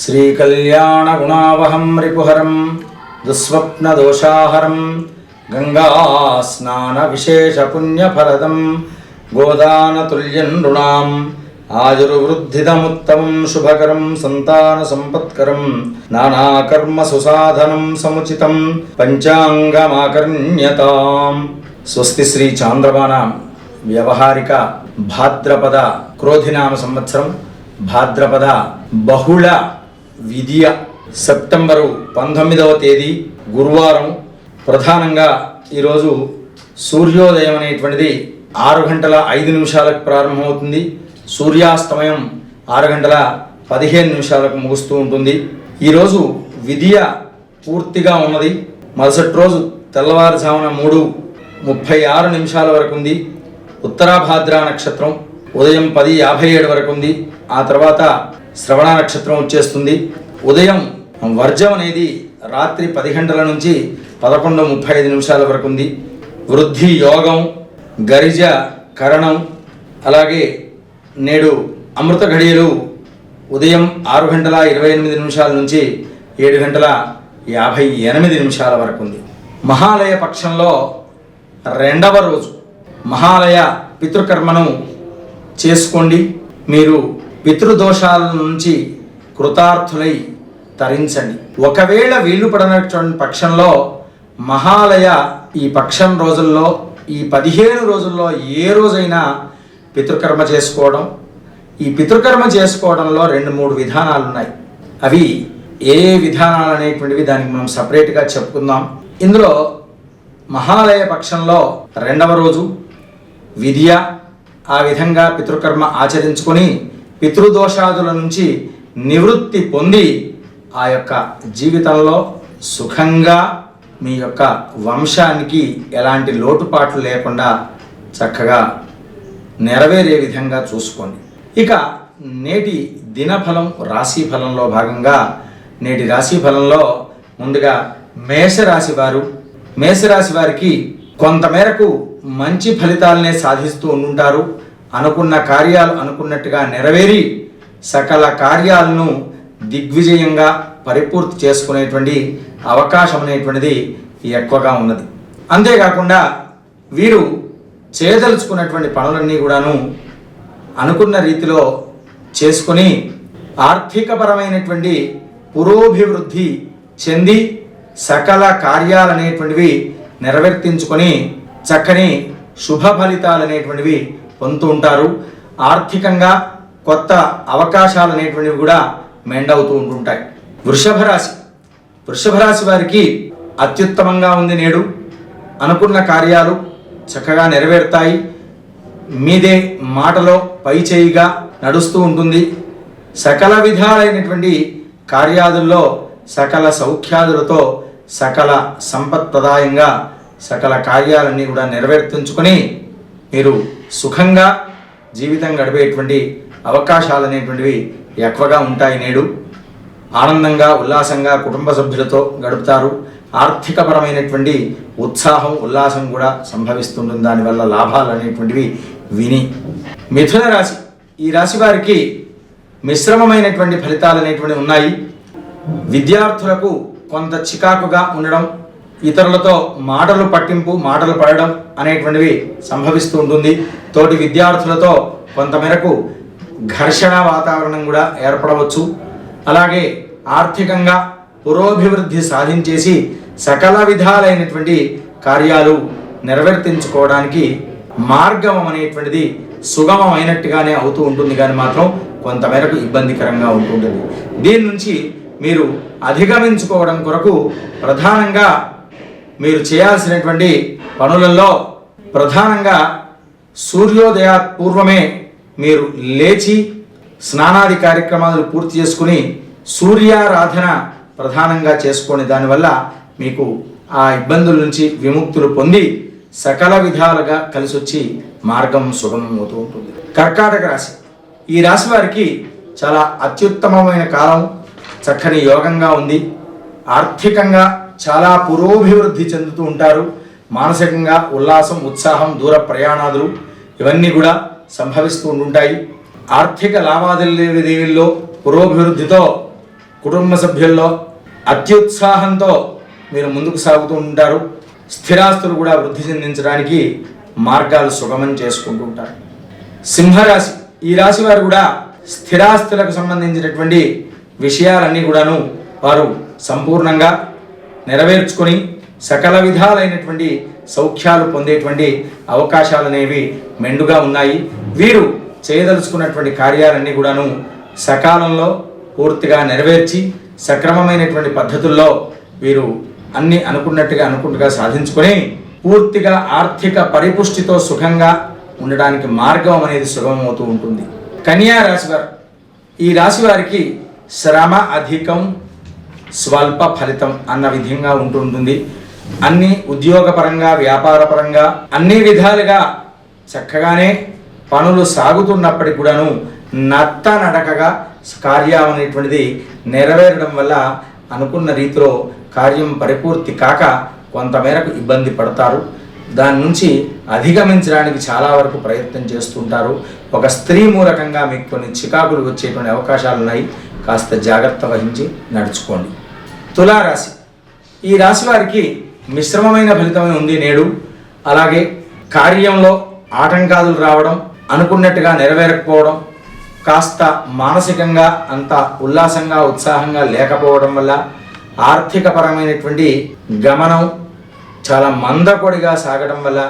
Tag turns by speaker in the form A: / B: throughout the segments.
A: శ్రీకళ్యాణగుణావహం రిపుహరం దుస్వప్నదోషాహరం గంగాస్నానవిశేషపుణ్యఫలదం గోదానతుల్యం నృణాం ఆయుర్వృద్ధిదముత్తమం శుభకరం సంతాన సంపత్కరం నానాకర్మ సుసాధనం సముచితం పంచాంగమాకర్ణ్యతాం. స్వస్తి శ్రీ చాంద్రమాన వ్యవహారిక భాద్రపద క్రోధినామ సంవత్సరం. భాద్రపద బహుళ విద్య సెప్టెంబరు పంతొమ్మిదవ తేదీ గురువారం. ప్రధానంగా ఈరోజు సూర్యోదయం అనేటువంటిది ఆరు గంటల ఐదు నిమిషాలకు ప్రారంభమవుతుంది. సూర్యాస్తమయం ఆరు గంటల పదిహేను నిమిషాలకు ముగుస్తూ ఉంటుంది. ఈరోజు విద్య పూర్తిగా ఉన్నది. మరుసటి రోజు తెల్లవారుజామున మూడు ముప్పై ఆరు నిమిషాల వరకు ఉంది. ఉత్తరాభాద్ర నక్షత్రం ఉదయం పది యాభై ఏడు వరకు ఉంది. ఆ తర్వాత శ్రవణ నక్షత్రం వచ్చేస్తుంది. ఉదయం వర్జం అనేది రాత్రి పది గంటల నుంచి పదకొండు ముప్పై ఐదు నిమిషాల వరకు ఉంది. వృద్ధి యోగం గరిజ కరణం అలాగే నేడు అమృత ఘడియలు ఉదయం ఆరు గంటల ఇరవై ఎనిమిది నిమిషాల నుంచి ఏడు గంటల యాభై ఎనిమిది నిమిషాల వరకు ఉంది. మహాలయ పక్షంలో రెండవ రోజు మహాలయ పితృకర్మను చేసుకోండి. మీరు పితృదోషాల నుంచి కృతార్థులై తరించండి. ఒకవేళ వీలు పడనటువంటి పక్షంలో మహాలయ ఈ పక్షం రోజుల్లో ఈ పదిహేను రోజుల్లో ఏ రోజైనా పితృకర్మ చేసుకోవడం. ఈ పితృకర్మ చేసుకోవడంలో రెండు మూడు విధానాలు ఉన్నాయి అవి ఏ విధానాలు అనేటువంటివి దానికి మనం సపరేట్గా చెప్పుకుందాం. ఇందులో మహాలయ పక్షంలో రెండవ రోజు విద్య ఆ విధంగా పితృకర్మ ఆచరించుకొని పితృదోషాదుల నుంచి నివృత్తి పొంది ఆ యొక్క జీవితంలో సుఖంగా మీ యొక్క వంశానికి ఎలాంటి లోటుపాట్లు లేకుండా చక్కగా నెరవేరే విధంగా చూసుకోండి. ఇక నేటి దినఫలం రాశి ఫలంలో భాగంగా నేటి రాశి ఫలంలో ముందుగా మేషరాశి వారు మేషరాశి వారికి కొంతమేరకు మంచి ఫలితాలనే సాధిస్తూ ఉండుంటారు. అనుకున్న కార్యాలు అనుకున్నట్టుగా నెరవేరి సకల కార్యాలను దిగ్విజయంగా పరిపూర్తి చేసుకునేటువంటి అవకాశం అనేటువంటిది ఎక్కువగా ఉన్నది. అంతేకాకుండా వీరు చేయదలుచుకున్నటువంటి పనులన్నీ కూడాను అనుకున్న రీతిలో చేసుకొని ఆర్థికపరమైనటువంటి పురోభివృద్ధి చెంది సకల కార్యాలనేటువంటివి నెరవేర్తించుకొని చక్కని శుభ ఫలితాలు అనేటువంటివి పొందుతూ ఉంటారు. ఆర్థికంగా కొత్త అవకాశాలు అనేటువంటివి కూడా మెండవుతూ ఉంటుంటాయి. వృషభ రాశి. వృషభ రాశి వారికి అత్యుత్తమంగా ఉంది నేడు. అనుకున్న కార్యాలు చక్కగా నెరవేరుతాయి. మీదే మాటలో పై చేయిగా నడుస్తూ ఉంటుంది. సకల విధాలైనటువంటి కార్యాదుల్లో సకల సౌఖ్యాదులతో సకల సంపత్ప్రదాయంగా సకల కార్యాలన్నీ కూడా నెరవేర్తించుకొని మీరు సుఖంగా జీవితం గడిపేటువంటి అవకాశాలు అనేటువంటివి ఎక్కువగా ఉంటాయి నేడు. ఆనందంగా ఉల్లాసంగా కుటుంబ సభ్యులతో గడుపుతారు. ఆర్థికపరమైనటువంటి ఉత్సాహం ఉల్లాసం కూడా సంభవిస్తుంటుంది. దానివల్ల లాభాలు అనేటువంటివి విని మిథున రాశి ఈ రాశి వారికి మిశ్రమమైనటువంటి ఫలితాలు అనేటువంటివి ఉన్నాయి. విద్యార్థులకు కొంత చికాకుగా ఉండడం ఇతరులతో మాటలు పట్టింపు మాటలు పడడం అనేటువంటివి సంభవిస్తూ ఉంటుంది. తోటి విద్యార్థులతో కొంతమేరకు ఘర్షణ వాతావరణం కూడా ఏర్పడవచ్చు. అలాగే ఆర్థికంగా పురోభివృద్ధి సాధించేసి సకల విధాలైనటువంటి కార్యాలు నెరవేర్తించుకోవడానికి మార్గం అనేటువంటిది సుగమమైనట్టుగానే అవుతూ ఉంటుంది కానీ మాత్రం కొంతమేరకు ఇబ్బందికరంగా ఉంటుంటుంది దీని నుంచి మీరు అధిగమించుకోవడం కొరకు ప్రధానంగా మీరు చేయాల్సినటువంటి పనులలో ప్రధానంగా సూర్యోదయ పూర్వమే మీరు లేచి స్నానాది కార్యక్రమాలు పూర్తి చేసుకుని సూర్యారాధన ప్రధానంగా చేసుకొని దానివల్ల మీకు ఆ ఇబ్బందుల నుంచి విముక్తులు పొంది సకల విధాలుగా కలిసి వచ్చి మార్గం సుగమం అవుతూ ఉంటుంది. కర్కాటక రాశి. ఈ రాశి వారికి చాలా అత్యుత్తమమైన కాలం చక్కని యోగంగా ఉంది. ఆర్థికంగా చాలా పురోభివృద్ధి చెందుతూ ఉంటారు. మానసికంగా ఉల్లాసం ఉత్సాహం దూర ప్రయాణాలు ఇవన్నీ కూడా సంభవిస్తూ ఉంటుంటాయి ఆర్థిక లావాదేవీల్లో పురోభివృద్ధితో కుటుంబ సభ్యుల్లో అత్యుత్సాహంతో మీరు ముందుకు సాగుతూ ఉంటారు. స్థిరాస్తులు కూడా వృద్ధి చెందించడానికి మార్గాలు సుగమం చేసుకుంటూ ఉంటారు. సింహరాశి ఈ రాశి వారు కూడా స్థిరాస్తులకు సంబంధించినటువంటి విషయాలన్నీ కూడాను వారు సంపూర్ణంగా నెరవేర్చుకొని సకల విధాలైనటువంటి సౌఖ్యాలు పొందేటువంటి అవకాశాలు అనేవి మెండుగా ఉన్నాయి. వీరు చేయదలుచుకున్నటువంటి కార్యాలన్నీ కూడాను సకాలంలో పూర్తిగా నెరవేర్చి సక్రమమైనటువంటి పద్ధతుల్లో వీరు అన్ని అనుకున్నట్టుగా అనుకున్నట్టుగా సాధించుకొని పూర్తిగా ఆర్థిక పరిపుష్టితో సుఖంగా ఉండడానికి మార్గం అనేది సుగమమవుతూ ఉంటుంది. కన్యా రాశివారు ఈ రాశి వారికి శ్రమ అధికం స్వల్ప ఫలితం అన్న విధంగా ఉంటుంటుంది. అన్ని ఉద్యోగపరంగా వ్యాపారపరంగా అన్ని విధాలుగా చక్కగానే పనులు సాగుతున్నప్పటికి కూడాను నత్త నడకగా కార్యం అనేటువంటిది నెరవేరడం వల్ల అనుకున్న రీతిలో కార్యం పరిపూర్తి కాక కొంతమేరకు ఇబ్బంది పడతారు. దాని నుంచి అధిగమించడానికి చాలా వరకు ప్రయత్నం చేస్తుంటారు. ఒక స్త్రీ మూలకంగా మీకు కొన్ని చికాకులు వచ్చేటువంటి అవకాశాలు ఉన్నాయి. కాస్త జాగ్రత్త వహించి నడుచుకోండి. తులారాశి. ఈ రాశి వారికి మిశ్రమమైన ఫలితమే ఉంది నేడు. అలాగే కార్యంలో ఆటంకాలు రావడం అనుకున్నట్టుగా నెరవేరకపోవడం కాస్త మానసికంగా అంత ఉల్లాసంగా ఉత్సాహంగా లేకపోవడం వల్ల ఆర్థికపరమైనటువంటి గమనం చాలా మందకొడిగా సాగడం వల్ల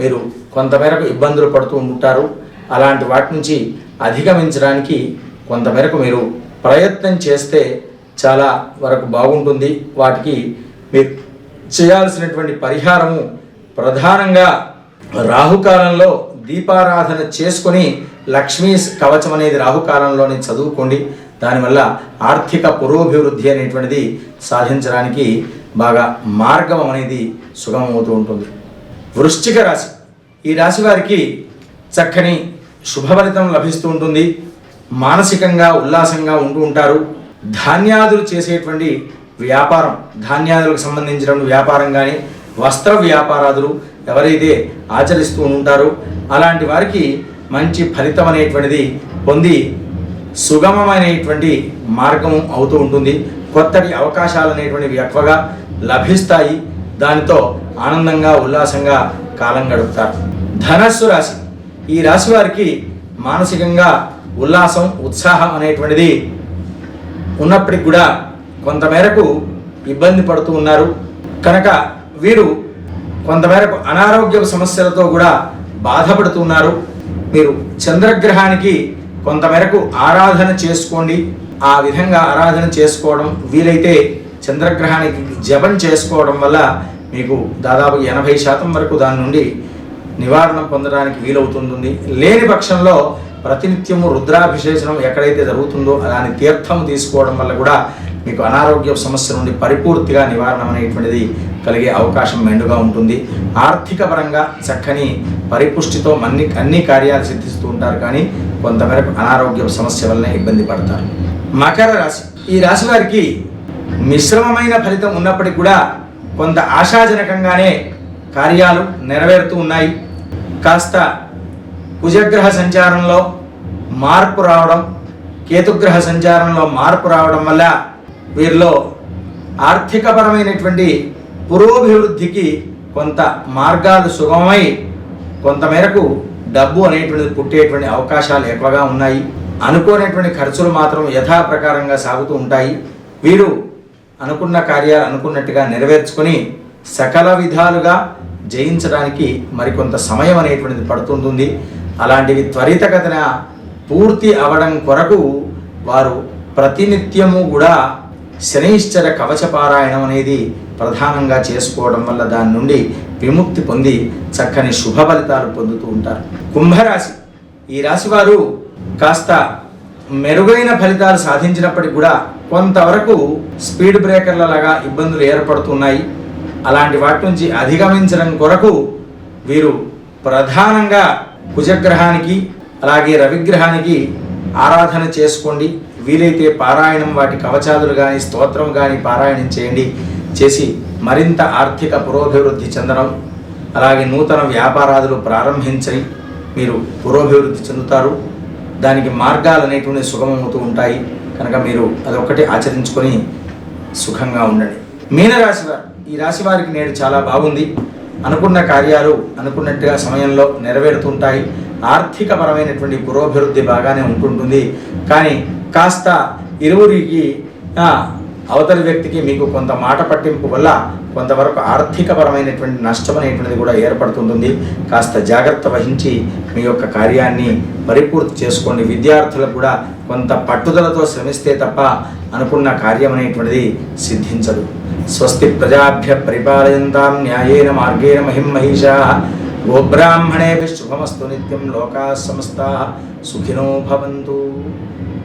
A: మీరు కొంతమేరకు ఇబ్బందులు పడుతూ ఉంటారు. అలాంటి వాటి నుంచి అధిగమించడానికి కొంతమేరకు మీరు ప్రయత్నం చేస్తే చాలా వరకు బాగుంటుంది. వాటికి మీరు చేయాల్సినటువంటి పరిహారము ప్రధానంగా రాహుకాలంలో దీపారాధన చేసుకొని లక్ష్మీ కవచం అనేది రాహుకాలంలోనే చదువుకోండి. దానివల్ల ఆర్థిక పురోభివృద్ధి అనేటువంటిది సాధించడానికి బాగా మార్గం అనేది సుగమమవుతూ ఉంటుంది. వృశ్చిక రాశి. ఈ రాశి వారికి చక్కని శుభఫలితం లభిస్తూ ఉంటుంది. మానసికంగా ఉల్లాసంగా ఉంటూ ఉంటారు. ధాన్యాదులు చేసేటువంటి వ్యాపారం ధాన్యాదులకు సంబంధించిన వ్యాపారం కానీ వస్త్ర వ్యాపారాదులు ఎవరైతే ఆచరిస్తూ ఉంటారో అలాంటి వారికి మంచి ఫలితం అనేటువంటిది పొంది సుగమమైనటువంటి మార్గం అవుతూ ఉంటుంది. కొత్తటి అవకాశాలు అనేటువంటివి ఎక్కువగా లభిస్తాయి. దానితో ఆనందంగా ఉల్లాసంగా కాలం గడుపుతారు. ధనస్సు రాశి. ఈ రాశి వారికి మానసికంగా ఉల్లాసం ఉత్సాహం అనేటువంటిది ఉన్నప్పటికి కూడా కొంతమేరకు ఇబ్బంది పడుతూ ఉన్నారు. కనుక వీరు కొంతమేరకు అనారోగ్య సమస్యలతో కూడా బాధపడుతున్నారు. మీరు చంద్రగ్రహానికి కొంతమేరకు ఆరాధన చేసుకోండి. ఆ విధంగా ఆరాధన చేసుకోవడం వీలైతే చంద్రగ్రహానికి జపం చేసుకోవడం వల్ల మీకు దాదాపు ఎనభై శాతం వరకు దాని నుండి నివారణ పొందడానికి వీలవుతుంది లేని పక్షంలో ప్రతినిత్యము రుద్రాభిషేచనం ఎక్కడైతే జరుగుతుందో దాని తీర్థం తీసుకోవడం వల్ల కూడా మీకు అనారోగ్య సమస్య నుండి పరిపూర్తిగా నివారణ అనేటువంటిది కలిగే అవకాశం మెండుగా ఉంటుంది. ఆర్థిక పరంగా చక్కని పరిపుష్టితో అన్ని అన్ని కార్యాలు సిద్ధిస్తూ ఉంటారు కానీ కొంతమేరకు అనారోగ్య సమస్య వలన ఇబ్బంది పడతారు. మకర రాశి ఈ రాశి వారికి మిశ్రమమైన ఫలితం ఉన్నప్పటికీ కూడా కొంత ఆశాజనకంగానే కార్యాలు నెరవేరుతూ ఉన్నాయి. కాస్త కుజగ్రహ సంచారంలో మార్పు రావడం కేతుగ్రహ సంచారంలో మార్పు రావడం వల్ల వీరిలో ఆర్థికపరమైనటువంటి పురోభివృద్ధికి కొంత మార్గాలు సుగమమై కొంతమేరకు డబ్బు అనేటువంటిది పుట్టేటువంటి అవకాశాలు ఎక్కువగా ఉన్నాయి. అనుకోనటువంటి ఖర్చులు మాత్రం యథాప్రకారంగా సాగుతూ ఉంటాయి. వీరు అనుకున్న కార్యాలు అనుకున్నట్టుగా నెరవేర్చుకొని సకల విధాలుగా జయించడానికి మరికొంత సమయం అనేటువంటిది పడుతుంటుంది. అలాంటివి త్వరితగతిన పూర్తి అవడం కొరకు వారు ప్రతినిత్యము కూడా శనైశ్చర కవచపారాయణం అనేది ప్రధానంగా చేసుకోవడం వల్ల దాని నుండి విముక్తి పొంది చక్కని శుభ ఫలితాలు పొందుతూ ఉంటారు. కుంభరాశి. ఈ రాశి వారు కాస్త మెరుగైన ఫలితాలు సాధించినప్పటికీ కూడా కొంతవరకు స్పీడ్ బ్రేకర్ల లాగా ఇబ్బందులు ఏర్పడుతున్నాయి. అలాంటి వాటి నుంచి అధిగమించడం కొరకు వీరు ప్రధానంగా కుజగ్రహానికి అలాగే రవిగ్రహానికి ఆరాధన చేసుకోండి. వీలైతే పారాయణం వాటి కవచాదులు కానీ స్తోత్రం కానీ పారాయణం చేయండి. చేసి మరింత ఆర్థిక పురోభివృద్ధి చెందడం అలాగే నూతన వ్యాపారాదులు ప్రారంభించి మీరు పురోభివృద్ధి చెందుతారు. దానికి మార్గాలు అనేటువంటి సుగమవుతూ ఉంటాయి. కనుక మీరు అదొక్కటి ఆచరించుకొని సుఖంగా ఉండండి. మీనరాశి వారు ఈ రాశి వారికి నేడు చాలా బాగుంది. అనుకున్న కార్యాలు అనుకున్నట్టుగా సమయంలో నెరవేరుతుంటాయి ఆర్థిక పరమైనటువంటి పురోభివృద్ధి బాగానే ఉంటుంటుంది. కానీ కాస్త ఇరువురికి అవతలి వ్యక్తికి మీకు కొంత మాట పట్టింపు వల్ల కొంతవరకు ఆర్థికపరమైనటువంటి నష్టం అనేటువంటిది కూడా ఏర్పడుతుంటుంది. కాస్త జాగ్రత్త వహించి మీ యొక్క కార్యాన్ని పరిపూర్తి చేసుకోండి. విద్యార్థులకు కూడా కొంత పట్టుదలతో శ్రమిస్తే తప్ప అనుకున్న కార్యం అనేటువంటిది సిద్ధించదు. స్వస్తి ప్రజాభ్య పరిపాలయంతాం న్యాయేన మార్గేణ మహిం మహిషా. గోబ్రాహ్మణే శుభమస్తు నిత్యం లోకా సమస్త. సుఖినో భవంతు.